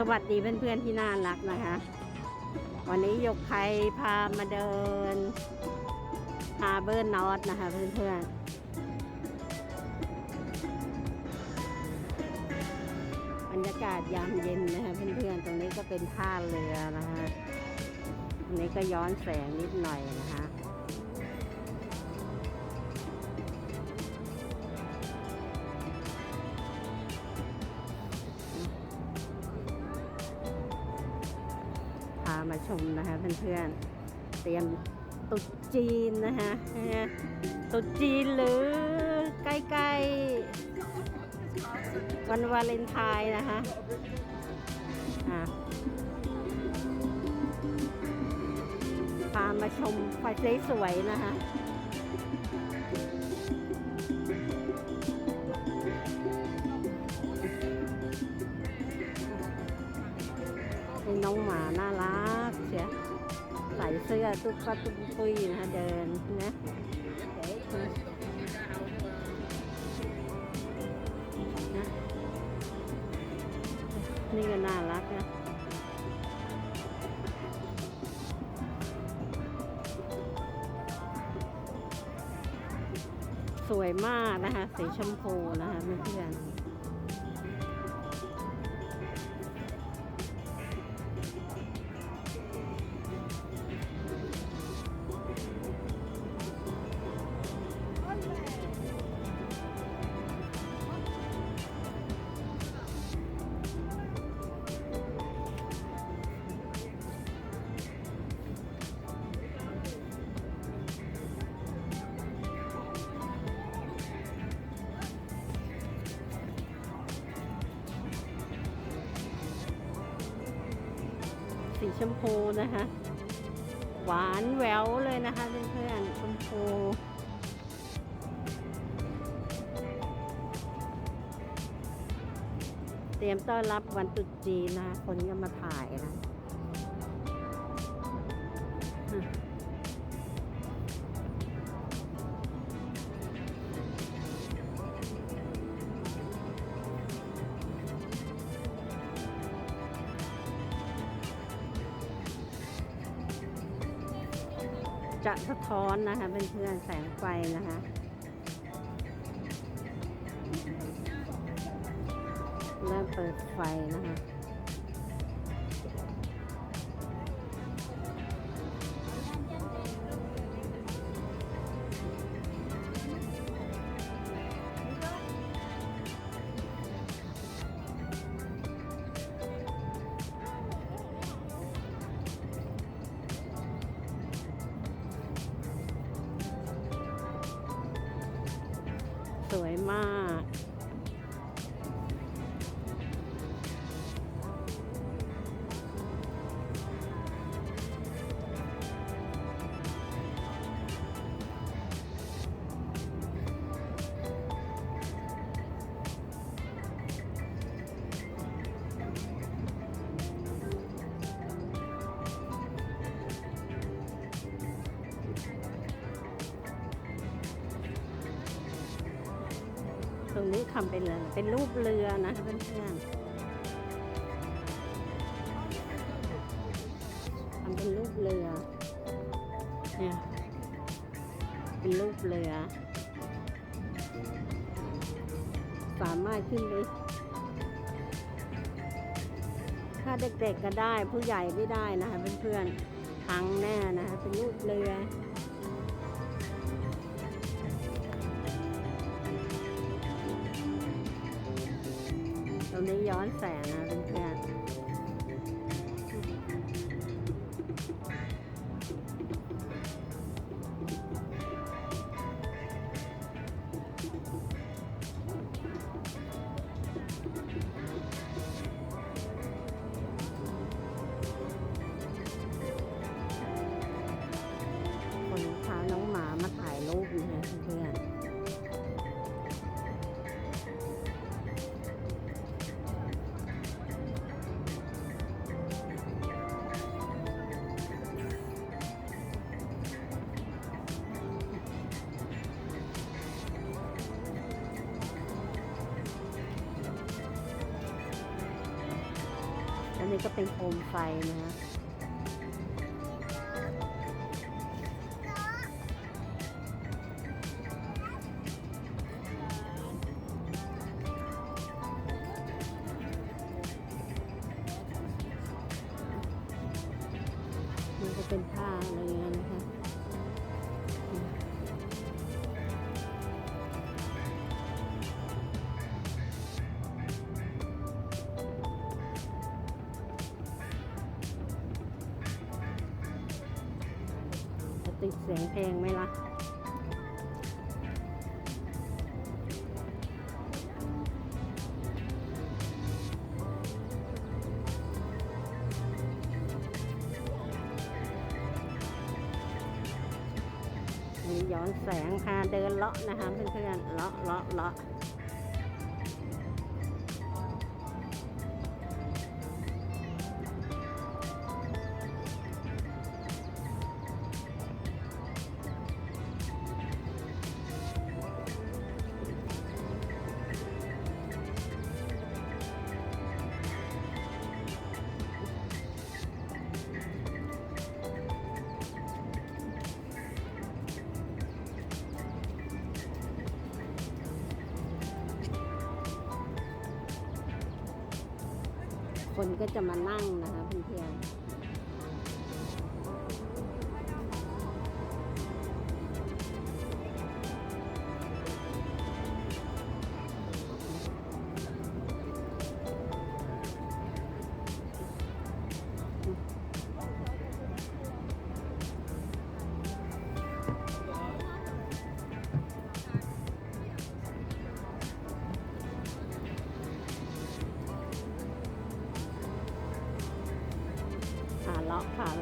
สวัสดีเพื่อนๆที่น่ารักนะคะ วันนี้ยกไครพามาเดินฮาเบอร์นอตนะคะเพื่อนๆบรรยากาศยามเย็นนะคะเพื่อนๆตรงนี้ก็เป็นท่าเรือนะคะตรงนี้ก็ย้อนแสงนิดหน่อยนะคะ มาชมนะคะเพื่อนๆ เตรียมตุ๊จีนนะคะตุ๊จีนหรือใกล้ๆวันวาเลนไทน์นะคะอะพามาชมไฟสวยๆนะคะ เสื้อตุ๊กตาตุ๊กปุ้ยนะคะเดินนะนะนี่ก็น่ารักนะสวยมากนะคะ สีชมพูนะคะเพื่อน สีชมพูนะคะ หวานแววเลยนะคะเพื่อนๆชมพูเตรียมต้อนรับวันตรุษจีนนะ คนก็มาถ่ายนะ จะสะท้อนนะคะเพื่อนๆแสงไฟนะคะเริ่มเปิดไฟนะคะ มาก ตรงนี้ทำเป็นเลยเป็นรูปเรือนะคะเพื่อนๆทำเป็นรูปเรือเนี่ยเป็นรูปเรือ สามารถขึ้นไปถ้าเด็กๆก็ได้ผู้ใหญ่ไม่ได้นะคะเพื่อนๆพังแน่นะคะเป็นรูปเรือ รงนี้ย้อนแสนนะเพื่อนๆ นนี้ก็เป็นโคมไฟนะฮะมันก็เป็นผ้าอะไร ติดเสียงเพลงไหมล่ะ มีย้อนแสงพาเดินเลาะนะคะเพื่อนๆ เลาะเลาะเลาะ คนก็จะมานั่งนะคะเพื่อน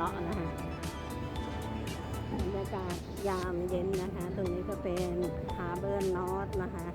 เลาะผ่าเลาะนะคะบรรยากาศยามเย็นนะคะ ตรงนี้ก็เป็นฮาร์เบอร์นอตนะคะ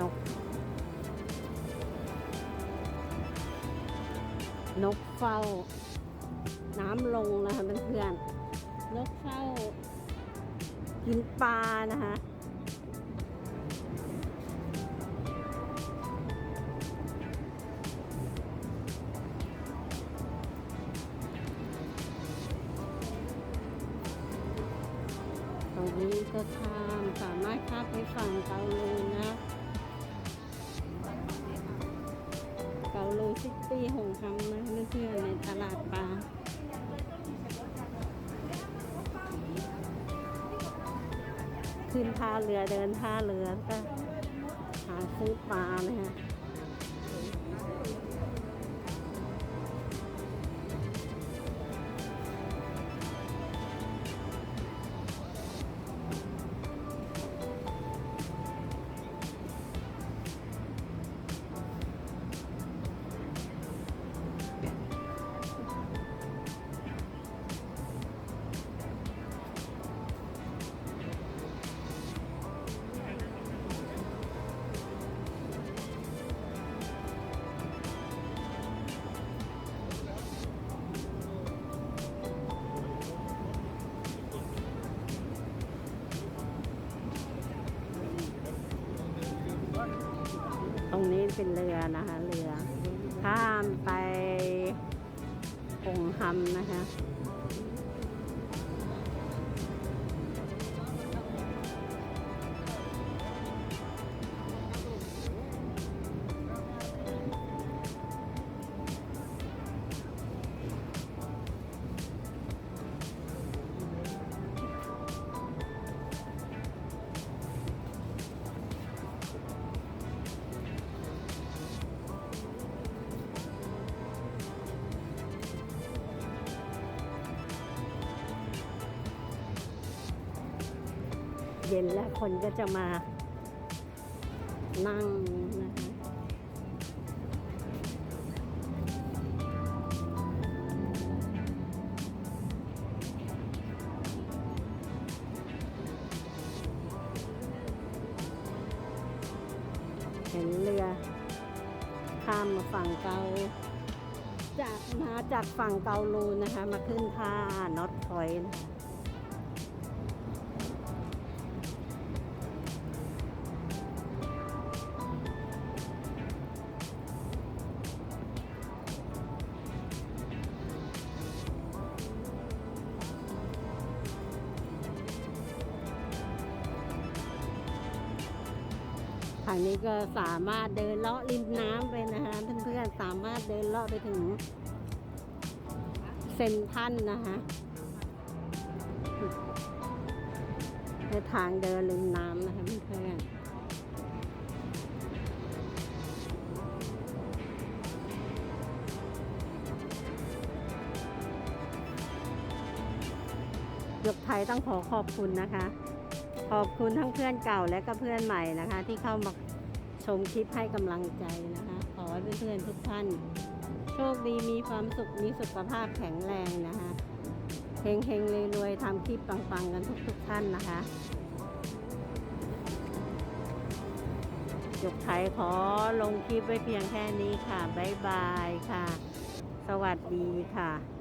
นก นกเฝ้า น้ำลงนะคะเพื่อนๆนกเฝ้ากินปลานะคะตรงนี้ก็ข้ามสามารถข้ามไปฝั่งเกาลูนะเกาลูซิตี้หงคำนะเพื่อนๆในตลาดปลา ขึ้นท่าเรือเดินท่าเรือก็หาซื้อปลานะฮะ เป็นเรือนะคะเรือข้ามไปองคำนะคะ เย็นแล้วคนก็จะมานั่งนะคะเห็นเรือข้ามมาฝั่งเกาจากมาจากฝั่งเกาลูนนะคะ มาขึ้นท่านอตพอยต์างนี้ก็สามารถเดินเลาะริมน้ำไปนะคะเพื่อนๆสามารถเดินเลาะไปถึงเซนทันนะคะในทางเดินริมน้ำนะคะเพื่อนๆยกไทยต้องขอขอบคุณนะคะ ขอบคุณทั้งเพื่อนเก่าและก็เพื่อนใหม่นะคะ ที่เข้ามาชมคลิปให้กำลังใจนะคะ ขอให้เพื่อนๆทุกท่าน โชคดีมีความสุขมีสุขภาพแข็งแรงนะคะเฮงเฮงๆรวยๆทำคลิปปังๆกันทุกๆท่านนะคะยกไทยขอลงคลิปไว้เพียงแค่นี้ค่ะ บ๊ายบายค่ะ สวัสดีค่ะ